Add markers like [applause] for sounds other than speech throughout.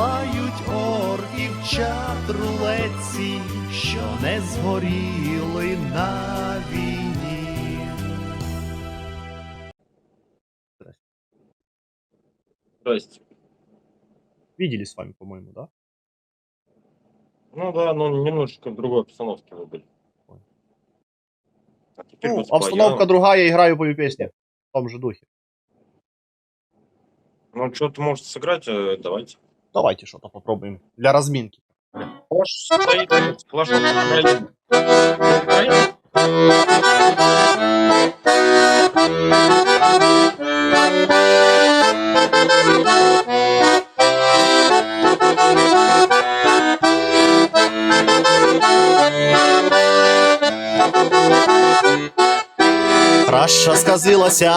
палають орків чат рулетці, що не згоріли на війні. Здрасте. Видели с вами, по-моему, да? Ну да, но немножечко в другой обстановке вы были. А теперь Ну, вот обстановка споем. другая, играю по песне. В том же духе. Ну, что-то может сыграть, э, давайте. Давайте что-то попробуем. Для разминки. Флаш стоит, Украины. Сказилася,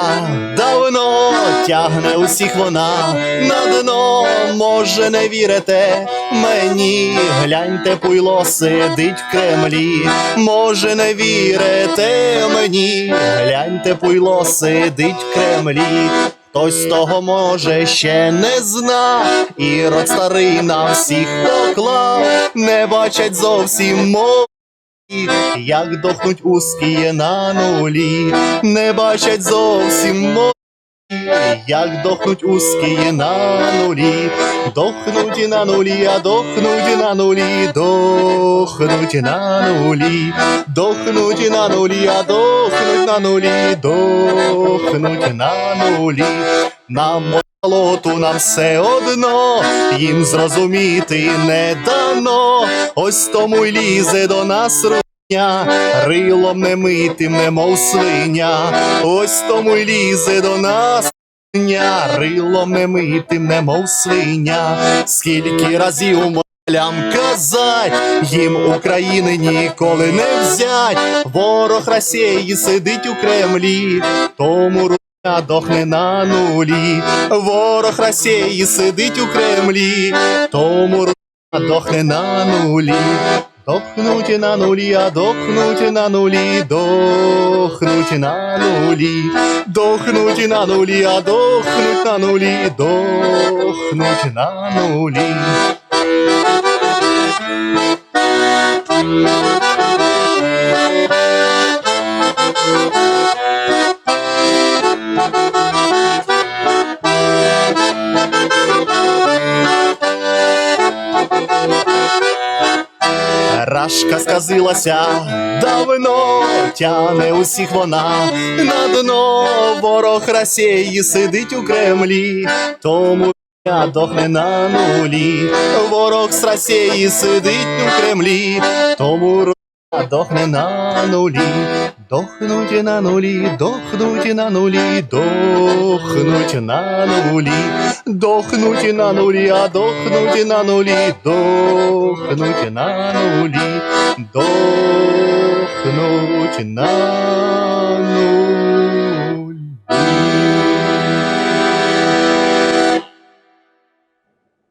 давно тягне усіх вона на дно, може не вірите мені, гляньте, пуйло сидить в Кремлі, може не вірите мені, гляньте, пуйло сидить в Кремлі. Хтось того може ще не зна, і рот старий на всіх поклав, не бачать зовсім мов. Як дохнуть узкі на нулі, не бачать зовсім мої, як дохнуть узкі на нулі, дохнуть на нулі, а дохнуть на нулі, дохнуть на нулі, дохнуть на нулі, а дохнуть на нулі, дохнуть на нулі. Молоту нам все одно, їм зрозуміти не дано. Ось тому й лізе до нас руня, рилом не митим, немов свиня. Ось тому й лізе до нас. Рилом не митим, немов свиня, скільки разів молям казать, їм України ніколи не взять. Ворог Росії сидить у Кремлі, тому дохне на нулі. Ворог Росії сидить у Кремлі, тому дохне на нулі. Дохнуть на нулі, а дохнуть на нулі, дохнуть на нулі, дохнуть на нулі, а дохнуть на нулі, дохнуть на нулі. Рашка сказилася давно, тяне усіх вона на дно. Ворог Росії сидить у Кремлі, тому я дохне на нулі. Ворог з Росії сидить у Кремлі, тому рука дохне на нулі. Дохнуть на нулі, дохнуть на нулі, дохнуть на нулі, дохнуть на нулі, а дохнуть на нулі, дохнуть на нулі, дохнуть на нулі.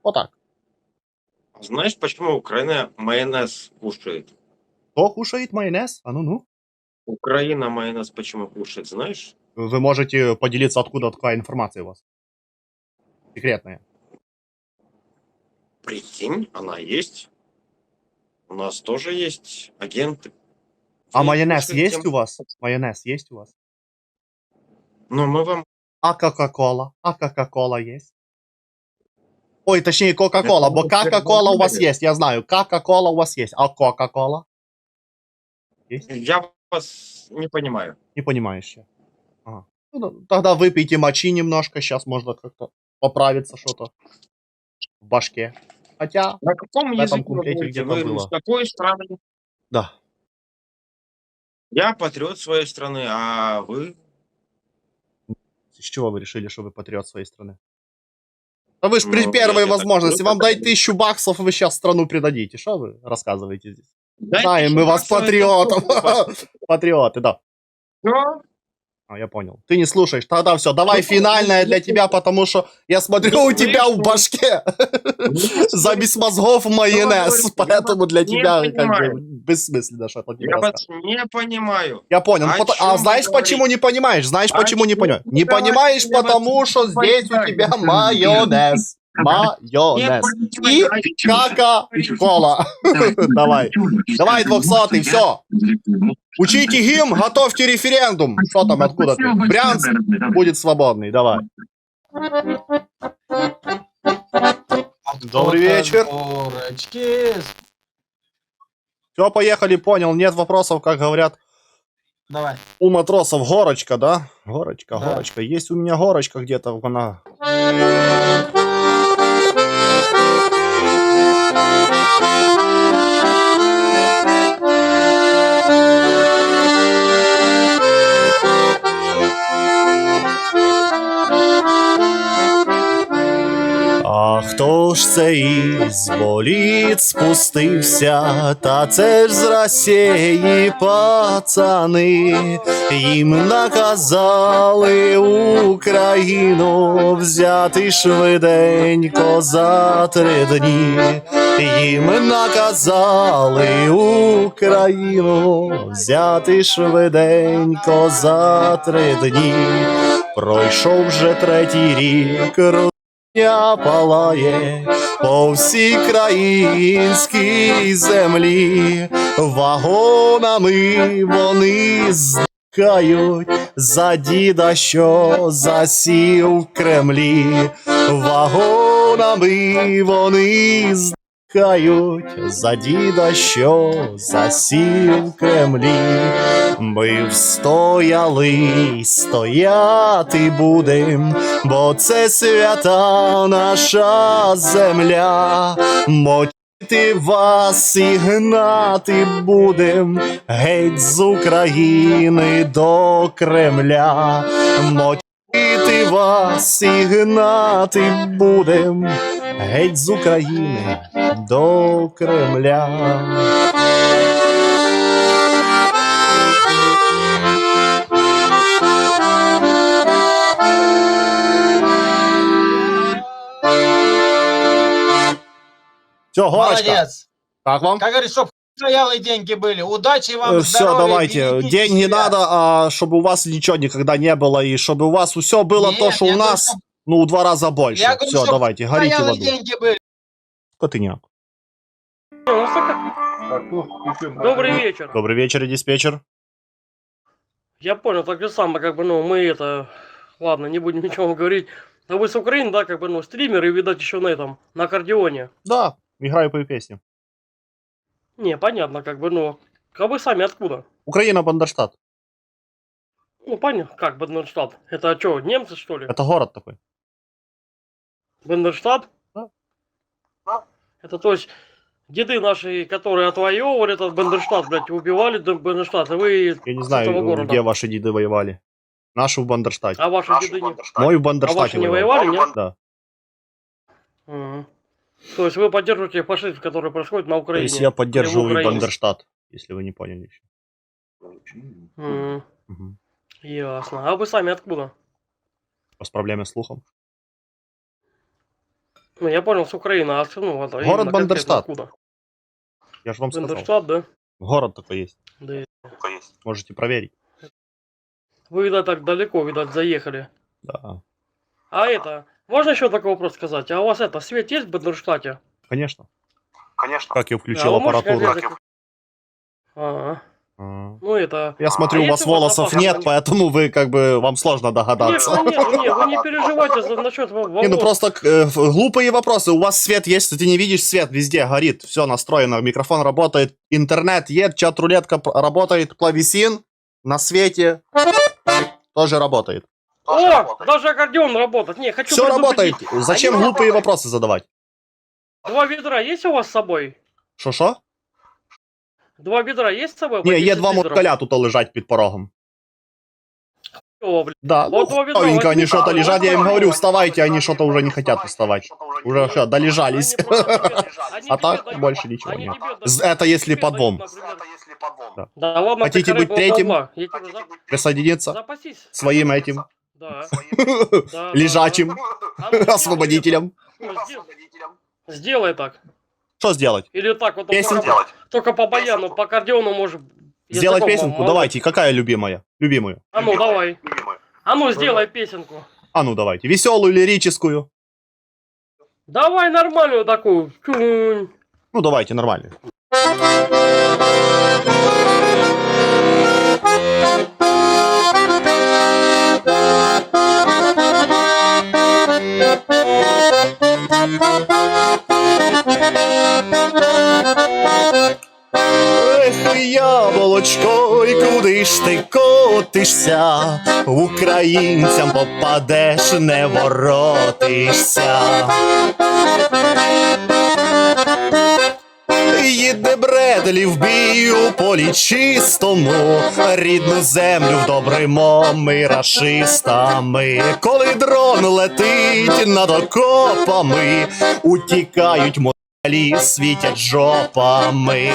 Отак. Знаешь, почему Украина майонез кушает? Хто кушает майонез? А ну ну. Украина майонез почему кушает, знаешь? Вы можете поделиться, откуда такая информация у вас? Секретная. Прикинь, она есть. У нас тоже есть агенты. А И майонез есть тем- у вас? Майонез есть у вас? Ну, мы вам... А Кока-Кола? А Кока-Кола есть? Ой, точнее, Кока-Кола, бо Кока-Кола у вас есть, я знаю. Кока-Кола у вас есть, а Кока-Кола? Я вас не понимаю. Не понимаешь я. Ага. Ну, да, тогда выпейте мочи немножко, сейчас можно как-то поправиться что-то в башке. Хотя, На каком В этом языке куплете говорите? где-то Вы было. с какой страны? да. Я патриот своей страны, а вы... С чего вы решили, что вы патриот своей страны? Да вы ж при Ну, первой возможности, вам дать тысячу баксов, вы сейчас страну предадите. Что вы рассказываете здесь? Дайте Знаем мы вас это патриотов. [laughs] Патриоты, да. Что? А, я понял. Ты не слушаешь. Тогда все, давай Ну, финальное ну, для ну, тебя, потому что я смотрю, ну, у тебя в башке [laughs] Не замесь мозгов майонез, поэтому для не тебя как бы понимаю. бессмысленно что-то тебе Я рассказывать. не понимаю. Я понял. О Пото- чём А знаешь, почему не понимаешь? Знаешь, О почему не чём понимаешь? Не понимаешь, потому что здесь у тебя майонез. Майонез. И Кока-кола. [laughs] Давай. Давай, 200 все. Учите гимн, готовьте референдум. Что там, откуда ты? Брянск будет свободный, давай. Добрый вечер. Горочки. Все, поехали, понял. Нет вопросов, как говорят Давай. у матросов. Горочка, да? Горочка, Да. горочка. Есть у меня горочка где-то. Она... А хто ж це із боліт спустився? Та це ж з Росії пацани. Їм наказали Україну взяти швиденько за три дні. Їм наказали Україну взяти швиденько за три дні. Пройшов вже третій рік. Палає по всій країнській землі, вагонами вони здихають за діда, що засів в Кремлі, вагонами вони здихають за діда, що засів в Кремлі. Ми встояли стояти будем, бо це свята наша земля. Мочити вас і гнати будем геть з України до Кремля. Мочити вас і гнати будем геть з України до Кремля. Все, горочка. Молодец. Как вам? Как говорится, стоялые деньги были. Удачи вам, Все, здоровья, давайте. Деньги себя. надо, а чтобы у вас ничего никогда не было, и чтобы у вас все было Нет, то, что у говорю, нас, чтоб ну, в два раза больше. Я говорю, все, давайте, горите в Стоялые аду. деньги были. Котыняк. Добрый вечер. Добрый вечер, диспетчер. Я понял, так же самое, как бы, ну, мы это... Ладно, не будем [laughs] ничего говорить. А вы с Украины, да, как бы, ну, стримеры, видать, еще на этом, на аккордеоне. Да, играю по песне. Не, понятно, как бы, ну, а вы сами откуда? Украина, Бандерштат. Ну, понятно, как Бендерштадт? Это что, немцы, что ли? Это город такой. Бендерштадт? Да. Это, то есть, деды наши, которые отвоевывали этот Бендерштадт, блядь, убивали Бендерштадт, а вы Я не знаю, этого города. где ваши деды воевали. Наши в Бандерштате. А ваши деды не... Мой в А Бандерштате ваши не воевал. воевали, нет? Да. Мгм. То есть вы поддерживаете фашизм, который происходит на То Украине? есть я поддерживаю Украине. Бандерштат, если вы не поняли еще. Мгм. Ясно. А вы сами откуда? С слухом? Ну, я понял, с Украины, а ну, это, Город именно конкретно Бандерштат. Откуда? Я же вам сказал. Бандерштат, да? Город такой есть. Да. Можете проверить. Вы, видать, так далеко, видать, заехали. Да. А это, можно еще такой вопрос сказать? А у вас это, свет есть в Бандерштате? Конечно. Конечно. Как я включил вы можете аппаратуру. конкретно- Ага. А. Ну это... Я смотрю, А у вас у вас волосов запас нет, поэтому вы как бы вам сложно догадаться. ну, нет, ну, нет, вы не переживайте за, насчет во- волос. Не, ну просто э, ф- глупые вопросы. У вас свет есть, ты не видишь свет, везде горит, все настроено, микрофон работает, интернет есть, чат-рулетка п- работает, клавесин на свете тоже работает. О, работает. даже аккордеон работает. Не, хочу Все работает. Зачем я- глупые вопросы задавать? Два ведра есть у вас с собой? Шо-шо? Два ведра есть с собой? Не, є 10 два моткаля тут лежать під порогом. О. Да, ну, Вот два ведра новенько, они что-то а, лежат, я им говорю, вставайте, они что-то уже не хотят вставать. Уже все, долежались. Они просто тебе- [laughs] они А тебе так дают- больше ничего они нет. тебе дают- З- Это если тебе под дают, например. Подвом. Да. Да ладно, Хотите ты быть корыба третьим? баба. Я тебе за- Присоединиться Запасись. своим этим [laughs] Да. лежачим да. А освободителем. сделай- освободителем? Сделай так. Что сделать? Или так вот. Только- Делать. Только по баяну, по аккордеону можешь. Сделать песенку? Давайте. Какая любимая? Любимую. А ну давай. А ну сделай песенку. А ну давайте. Веселую, лирическую. Давай нормальную такую. Ну, давайте, нормально. Ех, яблочко, і куди ж ти котишся? Українцям попадеш, не воротишся. Їде Бредлі в бій у полі чистому, рідну землю вдобримо ми рашистами. Коли дрон летить над окопами, утікають москалі, світять жопами.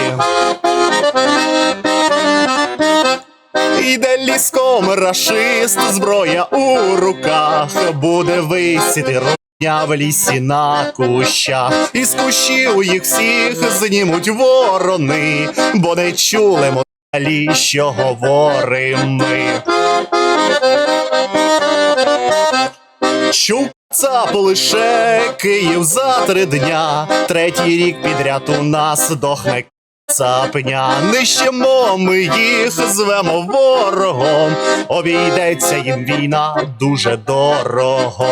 Іде ліском рашист, зброя у руках, буде висіти родня в лісі на кущах. Із кущів їх всіх знімуть ворони, бо не чули москалі, що говорим ми. Чув цап лише Київ за три дня, третій рік підряд у нас дохне цапня. нищемо, ми їх, звемо ворогом, обійдеться їм війна дуже дорого.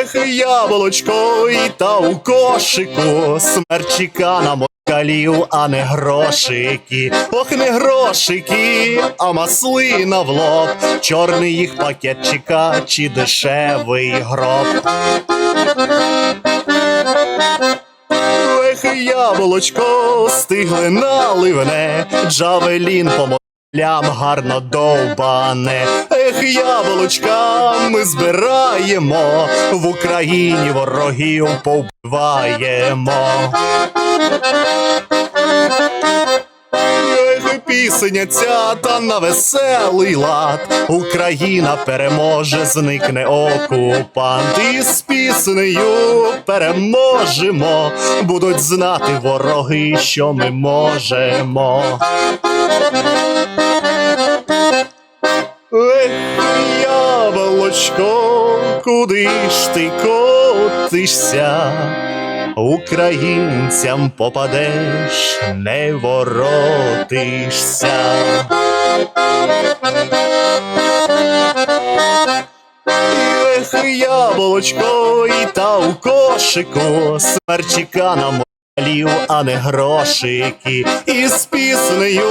Ех, яблочко, і та у кошику, смерчика на москалів, а не грошики. Ох, не грошики, а маслина в лоб, чорний їх пакет чека, чи дешевий гроб. Ех, яблочко, стигле наливне, джавелін по москалям гарно довбане. Ех, яблочка, ми збираємо, в Україні ворогів повбиваємо. Пісня ця та на веселий лад. Україна переможе, зникне окупант. І з піснею переможемо. Будуть знати вороги, що ми можемо. Ех, яблочко, куди ж ти котишся? Українцям попадеш, не воротишся. Ех, яблочко, і та у кошику, смерчика на молів, а не грошики. І з піснею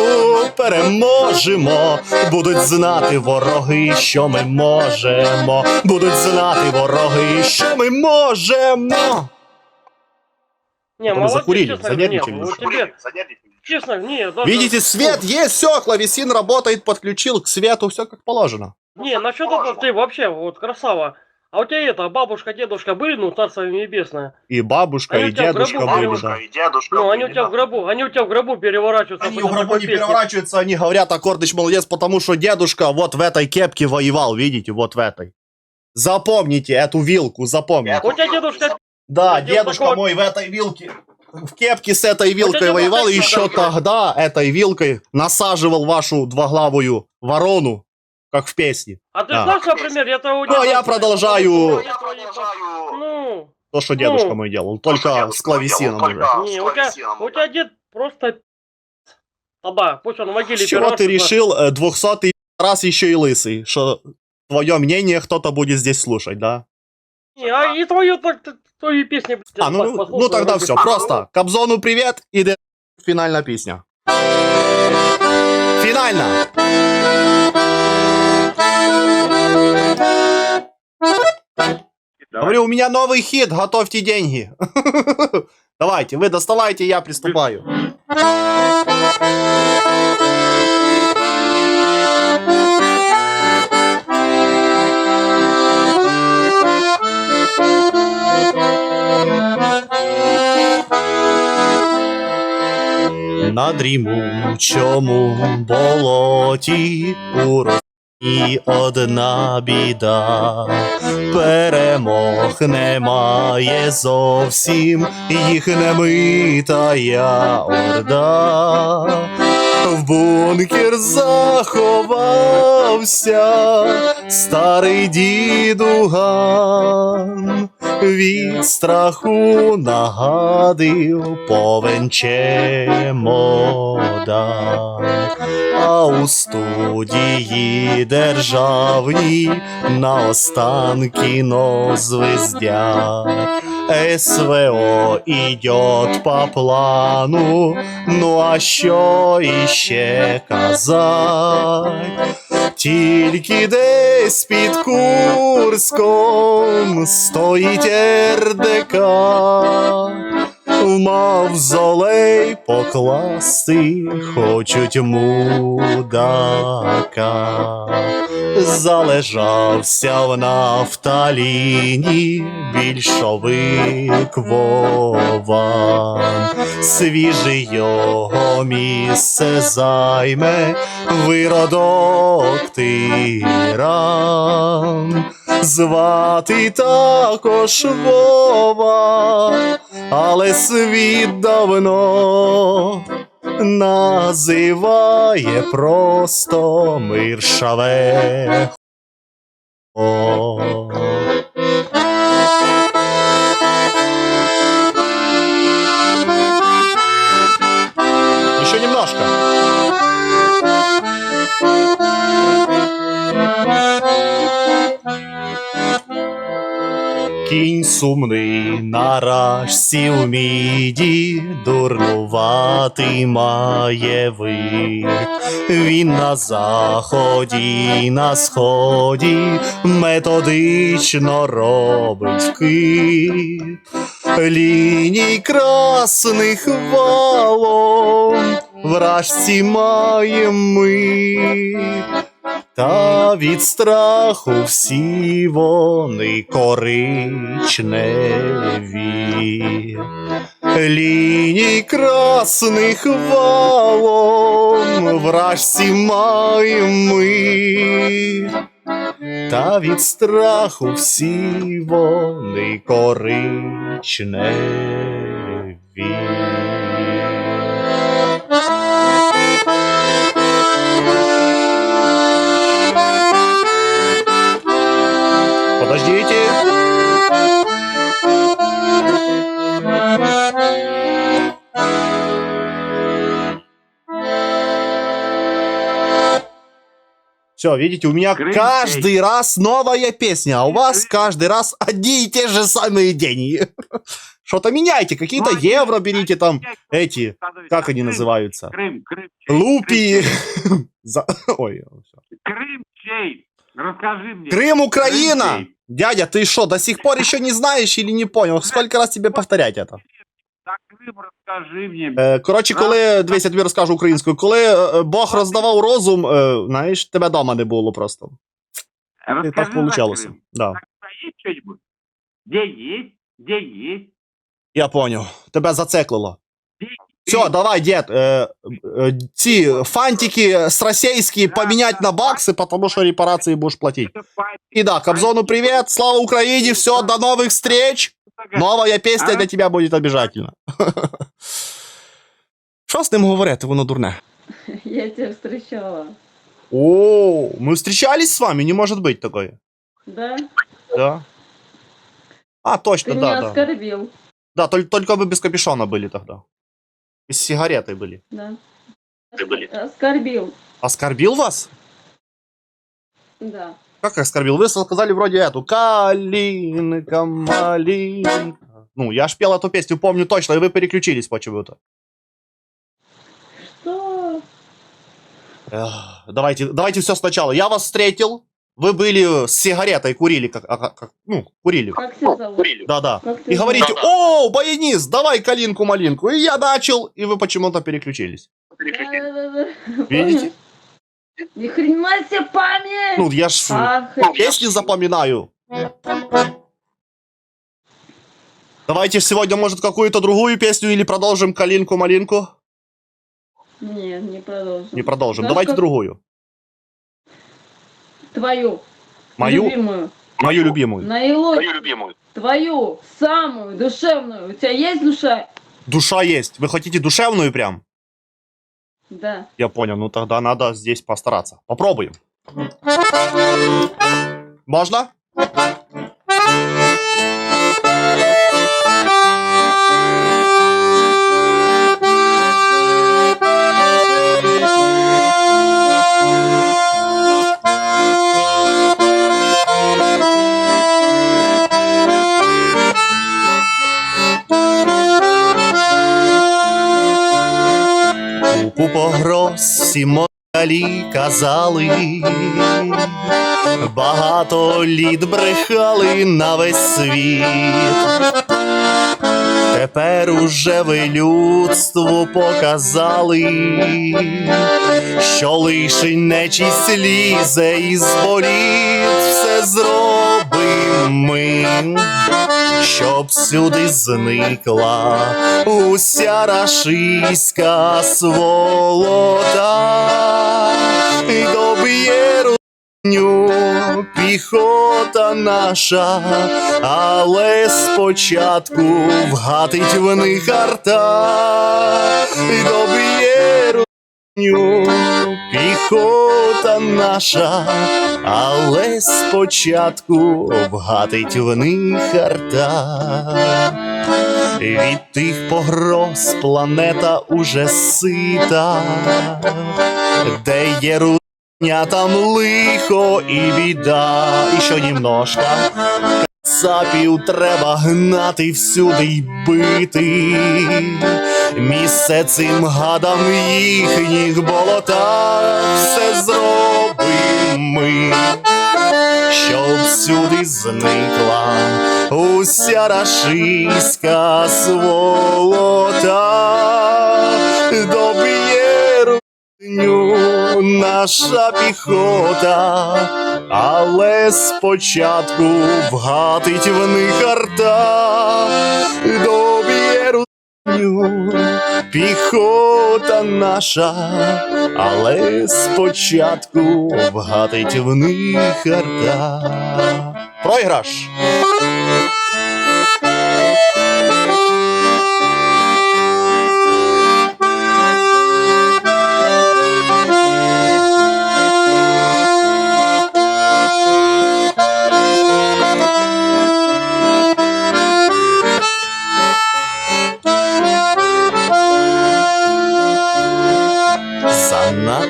переможемо. Будуть знати вороги, що ми можемо. Будуть знати вороги, що ми можемо. Не, Там молодец, закурили, честно, занервничали нет, немножко. тебе, честно, не, даже- Видите, свет есть, все, клавесин работает, подключил к свету, все как положено. Не, насчет этого ты вообще, вот, красава. А у тебя это, бабушка, дедушка были, ну, царство небесное. И бабушка, Они и у тебя в дедушка были, Бабушка да. и дедушка. Ну, они у были, тебя да. в гробу, они у тебя в гробу переворачиваются. Они в потом гробу такой не песней. переворачиваются, они говорят, Аккордыч молодец, потому что дедушка вот в этой кепке воевал, видите, вот в этой. Запомните эту вилку, запомните. Эту У тебя дедушка. Да, дедушка дедушка вот- мой в этой вилке, в кепке с этой вилкой воевал, и еще тогда этой вилкой насаживал вашу двоглавую ворону, как в песне. а ты Да. знаешь, например, я того Ну, а я продолжаю- Я продолжаю. Ну, То, что Ну, дедушка мой делал, что только с клавесином уже. не, у тебя, у тебя дед просто... Тогда, пусть он в могиле С чего ты решил, э, 200 раз еще и лысый, что твое мнение кто-то будет здесь слушать, да? Не, а и твою, твою песню, блядь, А, ну, ну тогда все, просто Кобзону привет и де- финальная песня. Финально! Говорю, у меня новый хит, готовьте деньги. [laughs] Давайте, вы доставайте, я приступаю. На дрімучому болоті у Росії одна біда. Перемог немає зовсім, їх не митая орда. в бункер заховався старий дідуган, від страху нагадив повен чемодан. А у студії державній на останки но звездять. СВО идет по плану, ну а що іще казать? Тільки десь під Курском стоїть РДК, в мавзолей покласти хочуть мудака. Залежався в нафталіні більшовик Вован. Свіжий його місце займе виродок тиран. Звати також Вова, але світ давно називає просто миршаве. О. Кінь сумний на рашці міді, дурнуватий має вид. Він на заході, на сході методично робить вкид. Ліній красних валом вражці має ми. Та від страху всі вони коричневі. Ліній красних валом вражці маємо ми. Та від страху всі вони коричневі. Подождите. Все, видите, у меня Крым каждый раз новая песня, а у вас каждый раз одни и те же самые деньги. [laughs] Что-то меняйте, какие-то евро берите там, эти, как они называются? Крым, Крым. Лупи. [laughs] [laughs] Ой. Крым чей? Расскажи мне. Крым, Украина! Крым чей? Дядя, ты что, до сих пор еще не знаешь или не понял? Сколько раз тебе повторять это? За Крым расскажи мне. Е, коротше, коли, дивись, я тобі розкажу українською, коли е, Бог роздавав розум, е, знаєш, тебе дома не було просто. І Расскажи так за получалося. Крым. Да. Так, а есть что-нибудь? Где есть? Где есть? Я поняв. Тебе зациклило. Где Все, есть? давай, дід, е, е, ці фантики з російські помінять на бакси, тому що репарації будеш платити. Это память. І да, Кобзону привіт, слава Україні, все, до нових встреч. Новая пісня А? для тебе буде обов'язково. [laughs] Що з ним говорити, воно дурне? [laughs] Я тебя встречала. О, мы встречались с вами, не может быть такое. Да? Да. А, Ты точно, да, меня да. оскорбил. Да, только, только вы без капюшона были тогда. И с сигаретой были. Да. Ты были. Оскорбил. Оскорбил вас? Да. Как оскорбил? Вы сказали вроде эту «Калинка, малинка». Ну, я ж пел эту песню, помню точно, и вы переключились почему-то. Что? Эх, Давайте, давайте все сначала. Я вас встретил, вы были с сигаретой, курили, как, а, как- как- ну, курили. Как тебя зовут? Курили. Да-да. Как И говорите, Да-да. о, баянист, давай калинку-малинку. И я начал, и вы почему-то переключились. Да-да-да. Видите? Ни хрена себе память! Ну, я ж Ах, песни запоминаю. Давайте сегодня, может, какую-то другую песню или продолжим калинку-малинку? Нет, не продолжим. Не продолжим. Знаешь, Давайте как- другую. Твою. Мою, Любимую. мою любимую. Наилучшую. Мою любимую. Твою. Самую душевную. У тебя есть душа? Душа есть. Вы хотите душевную прям? Да. Я понял, ну тогда надо здесь постараться. Попробуем. Можно? Всі моралі казали, багато літ брехали на весь світ. Тепер уже ви людству показали, що лише нечість лізе із боліт, все зробимо щоб сюди зникла уся рашиська сволота, і доб'є русню піхота наша, але спочатку вгатить в них арта, і доб'є русню піхота наша, але спочатку вгатить в них арта. Від тих погроз планета уже сита, де є рудня, там лихо і біда, і що німножка. Кацапів треба гнати всюди й бити. Місце цим гадам їхніх болотах все зробимо ми, щоб всюди зникла уся рашиська сволота, доб'є русню наша піхота, але спочатку вгатить в них арта, піхота наша, але спочатку вгатить в них арта. Проіграш!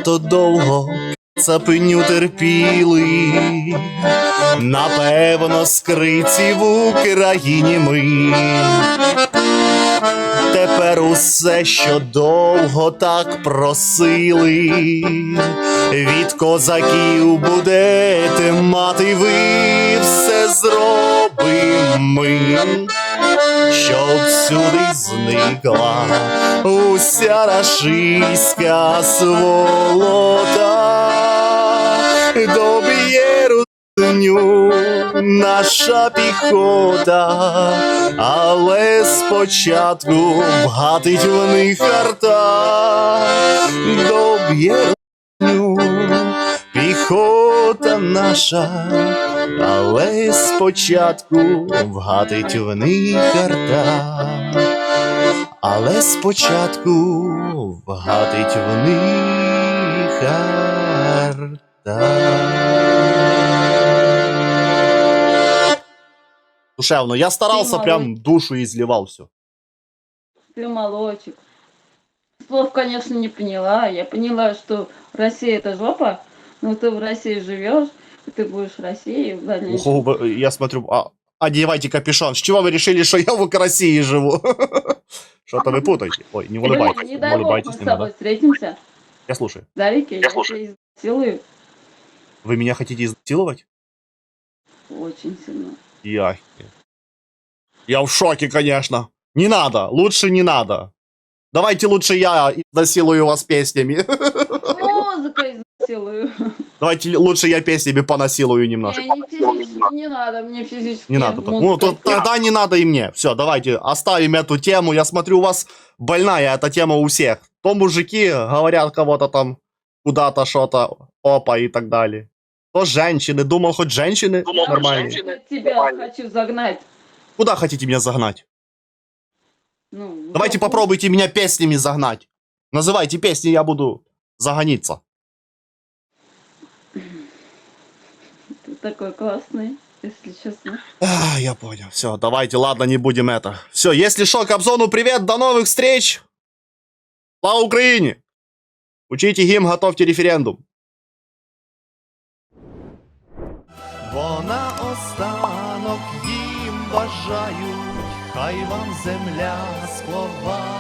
Занадто довго цапиню терпіли, напевно, скриті в Україні ми. Тепер усе, що довго так просили, від козаків будете мати ви, все зробимо ми щоб всюди зникла уся рашиська сволота, доб'є русню наша піхота, але спочатку вгатить в них арта, доб'є русню піхота наша. Але спочатку вгатить в них арта, але спочатку вгатить в них арта. Душевно, я старался, прям душу изливал все. Ты молодчик. Слов, конечно, не поняла. Я поняла, что Россия это жопа, но ты в России живешь, и ты будешь в России в дальнейшем. Ого, я смотрю, а, одевайте капюшон. С чего вы решили, что я в России живу? [laughs] Что-то вы путаете. Ой, не улыбайтесь, не дай бог мы с тобой встретимся. Я слушаю. Дарики, я, тебя изнасилую Вы меня хотите изнасиловать? очень сильно. Я... Я в шоке, конечно. Не надо, лучше не надо. Давайте лучше я изнасилую вас песнями. Музыкой изнасилую. Давайте лучше я песнями понасилую немножко. Не, не не надо, мне физически Не надо. так. Ну, музыкой. то, тогда не надо и мне. Все, давайте оставим эту тему. Я смотрю, у вас больная эта тема у всех. То мужики говорят кого-то там куда-то что-то, опа и так далее. То женщины. Думал, хоть женщины нормальные. Я тебя хочу загнать. Куда хотите меня загнать? Ну, Давайте попробуйте меня песнями загнать. Называйте песни, я буду загониться. Такой классный, если честно. А, я понял. Все, давайте, ладно, не будем это. Все, если что, Кобзону привет, до новых встреч. Слава Украине! Учите гімн, готовьте референдум. Бо наостанок їм бажають, хай вам земля лопатою